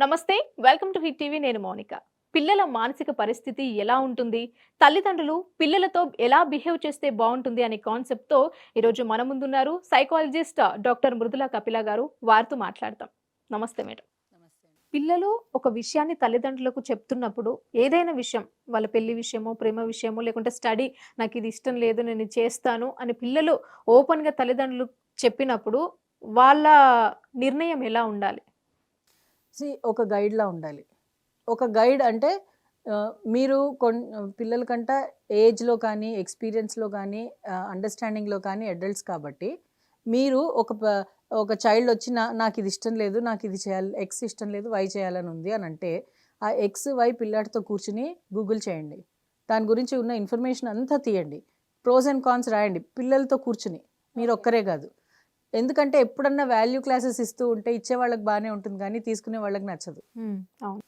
నమస్తే welcome to hit TV. నేను మౌనిక. పిల్లల మానసిక పరిస్థితి ఎలా ఉంటుంది? తల్లిదండ్రులు పిల్లలతో ఎలా బిహేవ్ చేస్తే బాగుంటుంది అనే కాన్సెప్ట్తో ఈరోజు మన ముందున్నారు సైకాలజిస్ట్ డాక్టర్ మృదుల కపిల గారు. వారితో మాట్లాడతాం. నమస్తే మేడం. పిల్లలు ఒక విషయాన్ని తల్లిదండ్రులకు చెప్తున్నప్పుడు ఏదైనా విషయం వాళ్ళ పెళ్ళి విషయమో ప్రేమ విషయమో లేకుంటే స్టడీ నాకు ఇది ఇష్టం లేదు నేను చేస్తాను అని పిల్లలు ఓపెన్గా తల్లిదండ్రులు చెప్పినప్పుడు వాళ్ళ నిర్ణయం ఎలా ఉండాలి? సి ఒక గైడ్లా ఉండాలి. ఒక గైడ్ అంటే మీరు కొన్ పిల్లల కంట ఏజ్లో కానీ ఎక్స్పీరియన్స్లో కానీ అండర్స్టాండింగ్లో కానీ అడల్ట్స్ కాబట్టి మీరు ఒక ప- ఒక చైల్డ్ వచ్చి నా నాకు ఇది ఇష్టం లేదు నాకు ఇది చేయాలి ఎక్స్ ఇష్టం లేదు వై చేయాలని ఉంది అని అంటే ఆ ఎక్స్ వై పిల్లాడితో కూర్చుని గూగుల్ చేయండి. దాని గురించి ఉన్న ఇన్ఫర్మేషన్ అంతా తీయండి. ప్రోస్ అండ్ కాన్స్ రాయండి. పిల్లలతో కూర్చుని. మీరు ఒక్కరే కాదు. ఎందుకంటే ఎప్పుడన్నా వాల్యూ క్లాసెస్ ఇస్తూ ఉంటే ఇచ్చే వాళ్ళకి బాగానే ఉంటుంది కానీ తీసుకునే వాళ్ళకి నచ్చదు.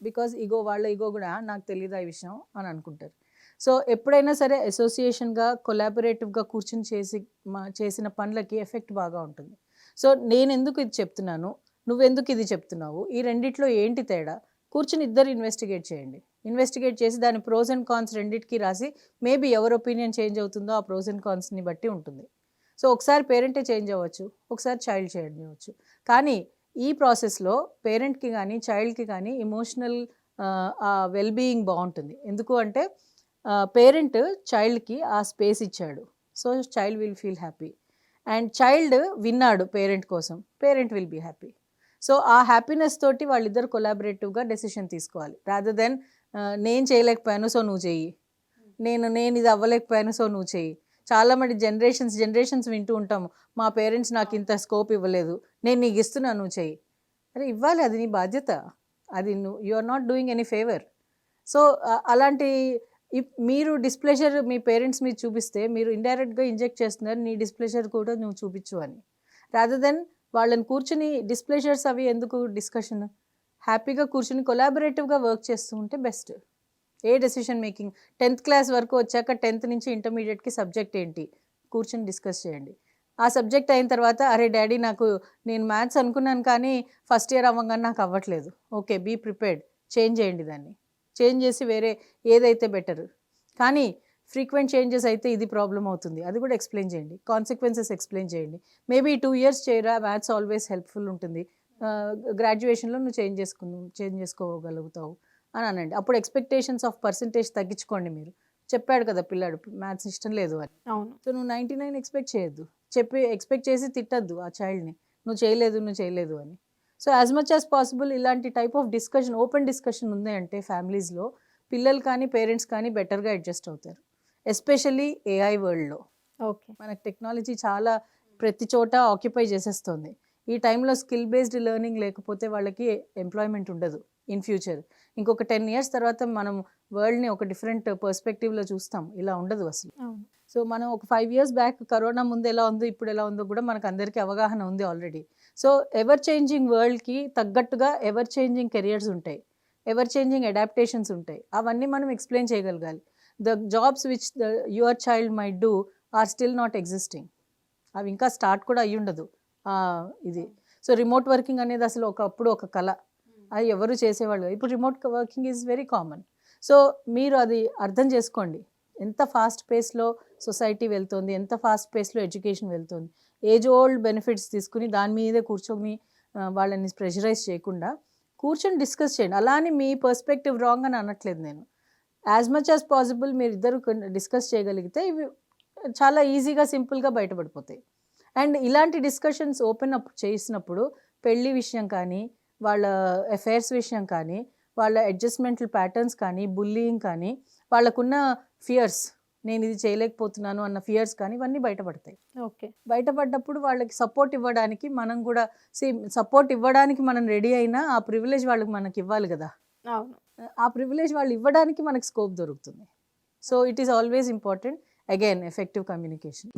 బికాజ్ ఈగో వాళ్ళ ఈగో కూడా నాకు తెలియదు ఆ విషయం అని అనుకుంటారు. సో ఎప్పుడైనా సరే అసోసియేషన్గా కొలాబరేటివ్గా కూర్చుని చేసి మా చేసిన పనులకి ఎఫెక్ట్ బాగా ఉంటుంది. సో నేను ఎందుకు ఇది చెప్తున్నాను? నువ్వెందుకు ఇది చెప్తున్నావు? ఈ రెండిట్లో ఏంటి తేడా? కూర్చుని ఇద్దరు ఇన్వెస్టిగేట్ చేయండి. ఇన్వెస్టిగేట్ చేసి దాని ప్రోస్ అండ్ కాన్స్ రెండింటికి రాసి మేబీ ఎవరి ఒపీనియన్ చేంజ్ అవుతుందో ఆ ప్రోస్ అండ్ కాన్స్ని బట్టి ఉంటుంది. సో ఒకసారి పేరెంటే చేంజ్ అవ్వచ్చు ఒకసారి చైల్డ్ చేంజ్ అవ్వచ్చు. కానీ ఈ ప్రాసెస్లో పేరెంట్కి కానీ చైల్డ్కి కానీ ఇమోషనల్ వెల్ బీయింగ్ బాగుంటుంది. ఎందుకు అంటే పేరెంట్ చైల్డ్కి ఆ స్పేస్ ఇచ్చాడు. So child will feel happy. And child విన్నాడు పేరెంట్ కోసం parent will be happy. So ఆ హ్యాపీనెస్ తోటి వాళ్ళిద్దరు కొలాబరేటివ్గా డెసిషన్ తీసుకోవాలి. రాదర్ దెన్ నేను చేయలేకపోయాను సో నువ్వు చెయ్యి. నేను నేను ఇది అవ్వలేకపోయాను సో నువ్వు చెయ్యి. చాలా మంది జనరేషన్స్ జనరేషన్స్ వింటూ ఉంటాము. మా పేరెంట్స్ నాకు ఇంత స్కోప్ ఇవ్వలేదు. నేను నీకు ఇస్తున్నా నువ్వు చెయ్యి. అరే ఇవ్వాలి అది నీ బాధ్యత. అది నువ్వు you are not doing any favour so అలాంటి ఇప్- మీరు డిస్ప్లెజర్ మీ పేరెంట్స్ మీద చూపిస్తే మీరు ఇండైరెక్ట్గా ఇంజెక్ట్ చేస్తున్నారు నీ డిస్ప్లెజర్ కూడా నువ్వు చూపించు అని. రాదర్ దెన్ వాళ్ళని కూర్చుని డిస్ప్లెజర్స్ అవి ఎందుకు డిస్కషన్ హ్యాపీగా కూర్చుని కొలాబరేటివ్గా వర్క్ చేస్తూ ఉంటే best a decision making tenth class వరకు వచ్చాక టెన్త్ నుంచి ఇంటర్మీడియట్కి సబ్జెక్ట్ ఏంటి? కూర్చొని డిస్కస్ చేయండి. ఆ సబ్జెక్ట్ అయిన తర్వాత అరే డాడీ నాకు నేను మ్యాథ్స్ అనుకున్నాను కానీ ఫస్ట్ ఇయర్ అవ్వగానే నాకు అవ్వట్లేదు. ఓకే బీ ప్రిపేర్డ్ చేంజ్ చేయండి దాన్ని. చేంజ్ చేసి వేరే ఏదైతే బెటర్ కానీ ఫ్రీక్వెంట్ చేంజెస్ అయితే ఇది ప్రాబ్లం అవుతుంది. అది కూడా ఎక్స్ప్లెయిన్ చేయండి. కాన్సిక్వెన్సెస్ ఎక్స్ప్లెయిన్ చేయండి. మేబీ టూ ఇయర్స్ చేయరా? మ్యాథ్స్ ఆల్వేస్ హెల్ప్ఫుల్ ఉంటుంది. గ్రాడ్యుయేషన్లో నువ్వు చేంజ్ చేసుకు చేంజ్ చేసుకోగలుగుతావు. అని అనండి. అప్పుడు ఎక్స్పెక్టేషన్స్ ఆఫ్ పర్సంటేజ్ తగ్గించుకోండి మీరు. చెప్పాడు కదా పిల్లాడు మ్యాథ్స్ ఇష్టం లేదు అని. అవును. సో నువ్వు నైంటీ నైన్ ఎక్స్పెక్ట్ చేయొద్దు. చెప్పి ఎక్స్పెక్ట్ చేసి తిట్టద్దు ఆ చైల్డ్ని నువ్వు చేయలేదు నువ్వు చేయలేదు అని. So as much as possible ఇలాంటి type of discussion open discussion ఉంది అంటే ఫ్యామిలీస్లో పిల్లలు కానీ పేరెంట్స్ కానీ బెటర్గా అడ్జస్ట్ అవుతారు. ఎస్పెషల్లీ ఏఐ వరల్డ్లో ఓకే. మనకు టెక్నాలజీ చాలా ప్రతి చోట ఆక్యుపై చేసేస్తుంది. ఈ టైంలో స్కిల్ బేస్డ్ లెర్నింగ్ లేకపోతే వాళ్ళకి ఎంప్లాయ్మెంట్ ఉండదు. In future. ఇంకొక టెన్ ఇయర్స్ తర్వాత మనం వరల్డ్ని ఒక డిఫరెంట్ పర్స్పెక్టివ్లో చూస్తాం. ఇలా ఉండదు అసలు. సో మనం ఒక ఫైవ్ ఇయర్స్ బ్యాక్ కరోనా ముందు ఎలా ఉందో ఇప్పుడు ఎలా ఉందో కూడా మనకు అందరికీ అవగాహన ఉంది ఆల్రెడీ. సో ఎవర్ చేంజింగ్ వరల్డ్కి తగ్గట్టుగా ఎవర్ చేంజింగ్ కెరియర్స్ ఉంటాయి. ఎవర్ చేంజింగ్ అడాప్టేషన్స్ ఉంటాయి. అవన్నీ మనం ఎక్స్ప్లెయిన్ చేయగలగాలి. The jobs which the your child might do are still not existing. అవి ఇంకా స్టార్ట్ కూడా అయ్యి ఉండదు ఇది. సో రిమోట్ వర్కింగ్ అనేది అసలు ఒకప్పుడు ఒక కళ. అది ఎవరు చేసేవాళ్ళు? ఇప్పుడు remote working is very common so మీరు అది అర్థం చేసుకోండి. ఎంత ఫాస్ట్ పేస్లో సొసైటీ వెళ్తుంది? ఎంత ఫాస్ట్ పేస్లో ఎడ్యుకేషన్ వెళ్తుంది? ఏజ్ ఓల్డ్ బెనిఫిట్స్ తీసుకుని దాని మీదే కూర్చొని వాళ్ళని ప్రెషరైజ్ చేయకుండా కూర్చొని డిస్కస్ చేయండి. అలా అని మీ పర్స్పెక్టివ్ రాంగ్ అని అనట్లేదు నేను. యాజ్ మచ్ యాజ్ పాసిబుల్ మీరు ఇద్దరు డిస్కస్ చేయగలిగితే ఇవి చాలా ఈజీగా సింపుల్గా బయటపడిపోతాయి. అండ్ ఇలాంటి డిస్కషన్స్ ఓపెన్ అప్ చేసినప్పుడు పెళ్ళి విషయం కానీ వాళ్ళ అఫైర్స్ విషయం కానీ వాళ్ళ అడ్జస్ట్మెంటల్ ప్యాటర్న్స్ కానీ బుల్లింగ్ కానీ వాళ్ళకున్న ఫియర్స్ నేను ఇది చేయలేకపోతున్నాను అన్న ఫియర్స్ కానీ ఇవన్నీ బయటపడతాయి. ఓకే. బయటపడ్డప్పుడు వాళ్ళకి సపోర్ట్ ఇవ్వడానికి మనం కూడా సి సపోర్ట్ ఇవ్వడానికి మనం రెడీ అయినా ఆ ప్రివిలేజ్ వాళ్ళకి మనకి ఇవ్వాలి కదా. అవును. ఆ ప్రివిలేజ్ వాళ్ళు ఇవ్వడానికి మనకి స్కోప్ దొరుకుతుంది. So it is always important again effective communication